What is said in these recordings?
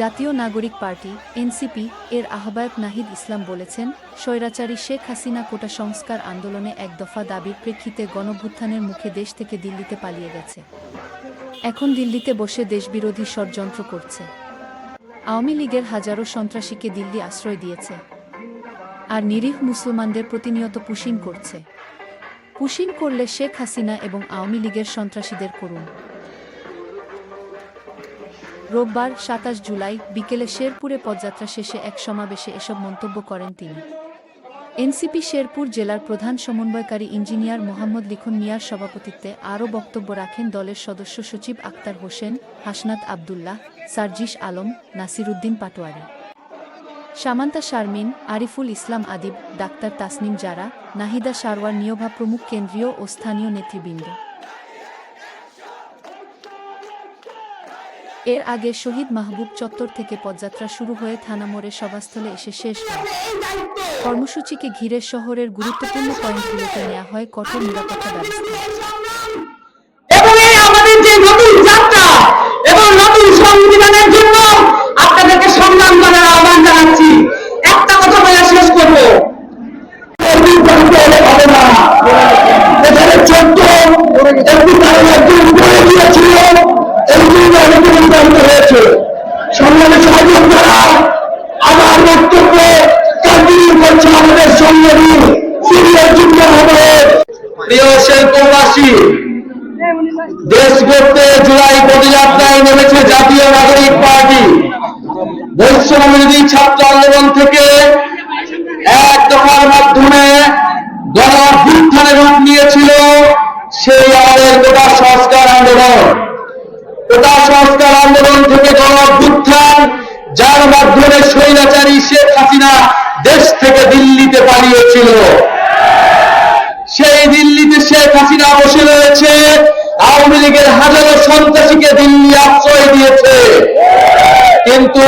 জাতীয় নাগরিক party, NCP, এর আহ্বায়ক নাহিদ ইসলাম বলেছেন, স্বৈরাচারী শেখ হাসিনা কোটা সংস্কার আন্দোলনে এক দফা দাবির প্রেক্ষিতে গণভ্যুত্থানের মুখে দেশ থেকে দিল্লিতে পালিয়ে গেছে। এখন দিল্লিতে বসে দেশবিরোধী ষড়যন্ত্র করছে। আওয়ামী লীগের হাজারো সন্ত্রাসীকে দিল্লি আশ্রয় দিয়েছে। আর নিরীহ মুসলমানদের প্রতিনিয়ত পুশিং করছে। পুশিং করলে শেখ হাসিনা এবং আওয়ামী লীগের সন্ত্রাসীদের করুন রোববার সাতাশ জুলাই বিকেলে শেরপুরে পদযাত্রা শেষে এক সমাবেশে এসব মন্তব্য করেন তিনি। এনসিপি শেরপুর জেলার প্রধান সমন্বয়কারী ইঞ্জিনিয়ার মোহাম্মদ লিখন মিয়ার সভাপতিত্বে আরও বক্তব্য রাখেন দলের সদস্য সচিব আক্তার হোসেন, হাসনাত আবদুল্লাহ, সার্জিস আলম নাসিরুদ্দিন পাটোয়ারি। সামান্তা শারমিন, আরিফুল ইসলাম আদিব, ডাক্তার তাসনিম জারা, নাহিদা সারওয়ার নিয়োভা প্রমুখ কেন্দ্রীয় ও স্থানীয় নেতৃবৃন্দ। এর আগে শহীদ মাহবুব চত্বর থেকে পদযাত্রা শুরু হয়ে থানা মোড়ে সভাস্থলে এসে শেষ কর্মসূচিকে ঘিরে শহরের গুরুত্বপূর্ণ পয়েন্টগুলোতে নেওয়া হয় কঠোর নিরাপত্তা ব্যবস্থা। চোদ্দ একটি কারণ একজন উপরে আমার কন্টিনিউ করছে আমাদের সংগ্রামী প্রিয় শিল্পবাসী দেশ গড়তে জুলাই পদযাত্রায় নেমেছে জাতীয় নাগরিক পার্টি। বৈশ্যবিরোধী ছাত্র আন্দোলন থেকে এক দফার মাধ্যমে গণ অভ্যুত্থানের রূপ নিয়েছিল সেই আমাদের কোটা সংস্কার আন্দোলন। কোটা সংস্কার আন্দোলন থেকে যার মাধ্যমে স্বৈরাচারী শেখ হাসিনা দেশ থেকে দিল্লিতে পালিয়েছিল। সেই দিল্লিতে শেখ হাসিনা বসে রয়েছে, আওয়ামী লীগের হাজারো সন্ত্রাসীকে দিল্লি আশ্রয় দিয়েছে। কিন্তু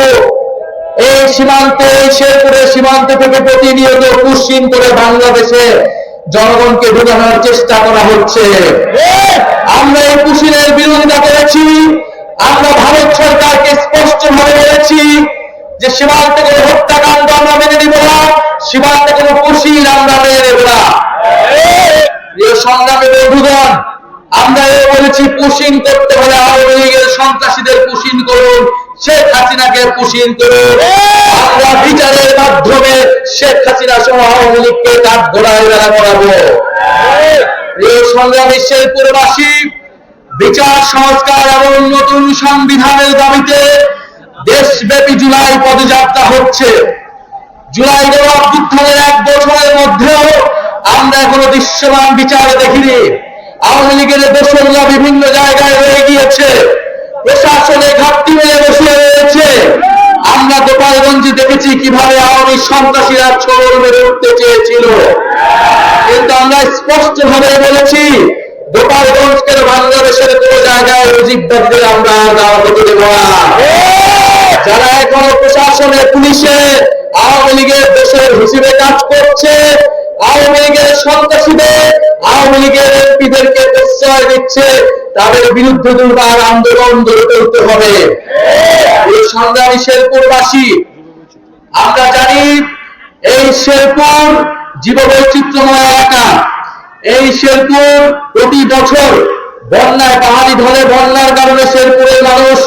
এই সীমান্তে শেরপুরের সীমান্ত থেকে প্রতিনিয়ত কুশ্চিন করে বাংলাদেশে জনগণকে ঢুকানোর চেষ্টা করা হচ্ছে। আমরা এই বিরোধিতা করেছি আমরা ভারত সরকারকে বলেছি যে কোনো হত্যাকাণ্ড আমরা মেনে নিব না সীমান্তে কোনো আমরা মেনে নেব না। আমরা এ বলেছি পুশিন করতে হলে আওয়ামী লীগের সন্ত্রাসীদের পুশিন করুন, শেখ হাসিনাকে পুশিন করুন। আমরা বিচারের মাধ্যমে শেখ হাসিনা সহ আওয়ামী লীগকে কাঠ ঘোড়ায় বেড়া করাবো। সংগ্রামী শেরপুরবাসী, বিচার, সংস্কার এবং নতুন সংবিধানের দাবিতে দেশব্যাপী জুলাই পদযাত্রা হচ্ছে। জুলাই গণ অভ্যুত্থানের এক বছরের মধ্যেও আমরা এখনও দৃশ্যমান বিচার দেখিনি। আওয়ামী লীগের দোষররা বিভিন্ন জায়গায় রয়ে গিয়েছে। প্রশাসনে ঘাটতি মেলে বসে রয়েছে। আমরা গোপালগঞ্জে দেখেছি কীভাবে আওয়ামী সন্ত্রাসীরা ছোড় মেরে উঠতে চেয়েছিল। কিন্তু আমরা স্পষ্ট ভাবে বলেছি গোপালগঞ্জকে বাংলাদেশের কোন জায়গায় মুজিববাদীদের আমরা যাওয়া হতে দেব না। যারা এখনও প্রশাসনে পুলিশে আওয়ামী লীগের দেশের হিসেবে কাজ করছে, আওয়ামী লীগের সন্ত্রাসীদের, আওয়ামী লীগের এমপিদেরকে প্রশ্রয় দিচ্ছে, তাদের বিরুদ্ধে দুর্বার আন্দোলন গড়ে তুলতে হবে। সংগ্রামী শেরপুরবাসী, আমরা জানি এই শেরপুর জীববৈচিত্র্যময় এলাকা। এই শেরপুর প্রতি বছর বন্যায় পাহাড়ি ধরে বন্যার কারণে শেরপুরের মানুষ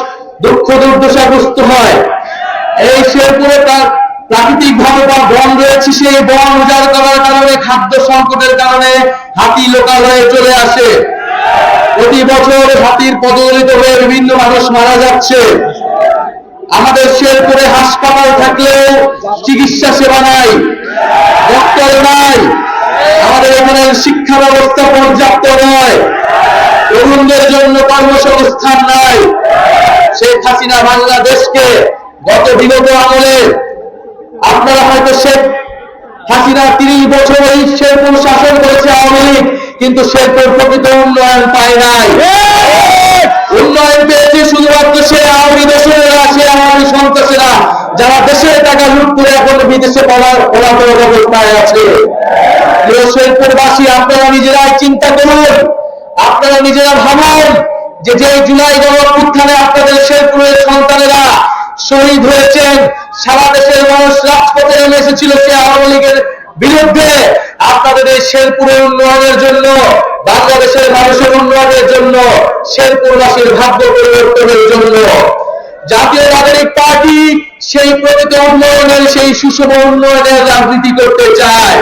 দুঃখ দুর্দশাগ্রস্ত হয়। এই শেরপুরে প্রাকৃতিক ভাবে বা বন রয়েছে, সেই বন উজাড় করার কারণে, খাদ্য সংকটের কারণে হাতি লোকালয়ে চলে আসে। প্রতি বছর হাতির পদদলিত হয়ে বিভিন্ন মানুষ মারা যাচ্ছে। আমাদের শেরপুরে হাসপাতাল থাকলেও চিকিৎসা সেবা নাই ডক্টর নাই। আমাদের এখানে শিক্ষা ব্যবস্থা পর্যাপ্ত নয়। তরুণদের জন্য কর্মসংস্থান নাই। শেখ হাসিনা বাংলাদেশকে গত বিগত আমলে আপনারা হয়তো শেখ হাসিনা তিরিশ বছর এই শেরপুর শাসন করেছে আওয়ামী লীগ, কিন্তু শেরপুর প্রকৃত উন্নয়ন পায় নাই। উন্নয়ন পেয়েছে শুধুমাত্র সে আওয়ামী দোষরেরা সে আওয়ামী সন্ত্রাসীরা, যারা দেশের টাকা লুট করে এখন বিদেশে পলার পলাতক অবস্থায় আছে। প্রিয় শেরপুরবাসী আপনারা নিজেরাই চিন্তা করুন, আপনারা নিজেরা ভাবুন যে যে জুলাই গণ উত্থানে আপনাদের শেরপুরের সন্তানেরা শহীদ হয়েছেন, সারা দেশের মানুষ রাজপথে নেমে এসেছিল সে আওয়ামী লীগের বিরুদ্ধে। আপনাদের এই শেরপুরের উন্নয়নের জন্য, বাংলাদেশের মানুষের উন্নয়নের জন্য, শেরপুরবাসীর ভাগ্য পরিবর্তনের জন্য। জাতীয় নাগরিক পার্টি সেই প্রকৃত উন্নয়নের, সেই সুষম উন্নয়নের রাজনীতি করতে চায়।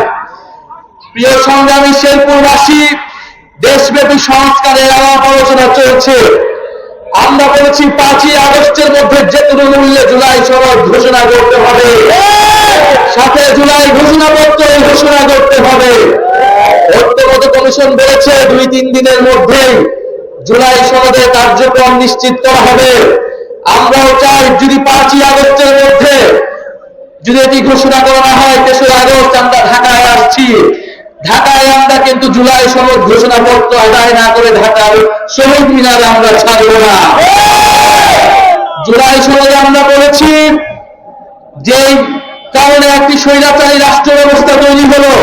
প্রিয় সংগ্রামী শেরপুরবাসী দেশব্যাপী সংস্কারের আলাপ আলোচনা চলছে। আমরা বলেছি পাঁচই আগস্টের মধ্যে যে কোনো মূল্যে জুলাই সনদ ঘোষণা করতে হবে। সাথে জুলাই ঘোষণা ঘোষণাপত্র ঘোষণা করতে হবে। ঐক্যমত কমিশন বলেছে দুই তিন দিনের মধ্যেই জুলাই সনদের কার্যক্রম নিশ্চিত করা হবে। আমরাও চাই যদি পাঁচই আগস্টের মধ্যে যদি এটি ঘোষণা করা হয়, তেসরা আগস্ট আমরা ঢাকায় আসছি। ঢাকায় আমরা কিন্তু জুলাই সনদ ঘোষণাপত্র আদায় না করে ঢাকার শহীদ মিনারে আমরা ছাড়ব না। জুলাই সনদে আমরা বলেছি যে কারণে একটি স্বৈরাচারী রাষ্ট্র ব্যবস্থা তৈরি হলো,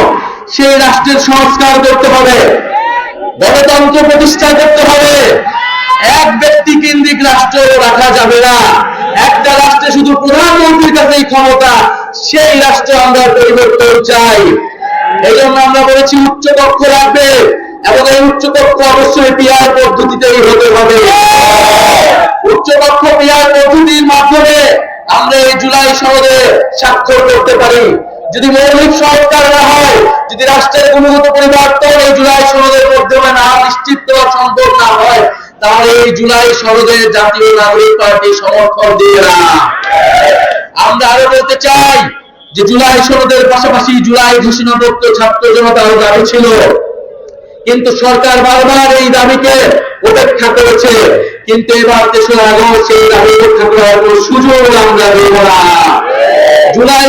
সেই রাষ্ট্রের সংস্কার করতে হবে, গণতন্ত্র প্রতিষ্ঠা করতে হবে। এক ব্যক্তি কেন্দ্রিক রাষ্ট্র রাখা যাবে না। একটা রাষ্ট্রে শুধু প্রধানমন্ত্রীর কাছেই ক্ষমতা, সেই রাষ্ট্রে আমরা পরিবর্তন চাই। এই জন্য আমরা বলেছি উচ্চ কক্ষ রাখবে এবং এই উচ্চ কক্ষ অবশ্যই পিআর পদ্ধতিতেই হতে হবে। উচ্চ কক্ষ পিআর পদ্ধতির মাধ্যমে আমরা এই জুলাই সনদে স্বাক্ষর করতে পারি। যদি মৌলিক সংস্কার না হয়, যদি রাষ্ট্রের গুণগত পরিবর্তন এই জুলাই সনদের মাধ্যমে না নিশ্চিত করা সম্ভব না হয়, তাহলে এই জুলাই সনদে জাতীয় নাগরিক পার্টি সমর্থন দিয়ে না। আমরা আরও বলতে চাই যে জুলাই সনদের পাশাপাশি জুলাই ঘোষণাপত্র ছাত্র জনতার দাবি ছিল। কিন্তু সরকার বারবার এই দাবিকে উপেক্ষা করেছে। কিন্তু এবার তেসরা আগস্ট সেই দাবি উপেক্ষা করার সুযোগ আমরা দেব না। জুলাই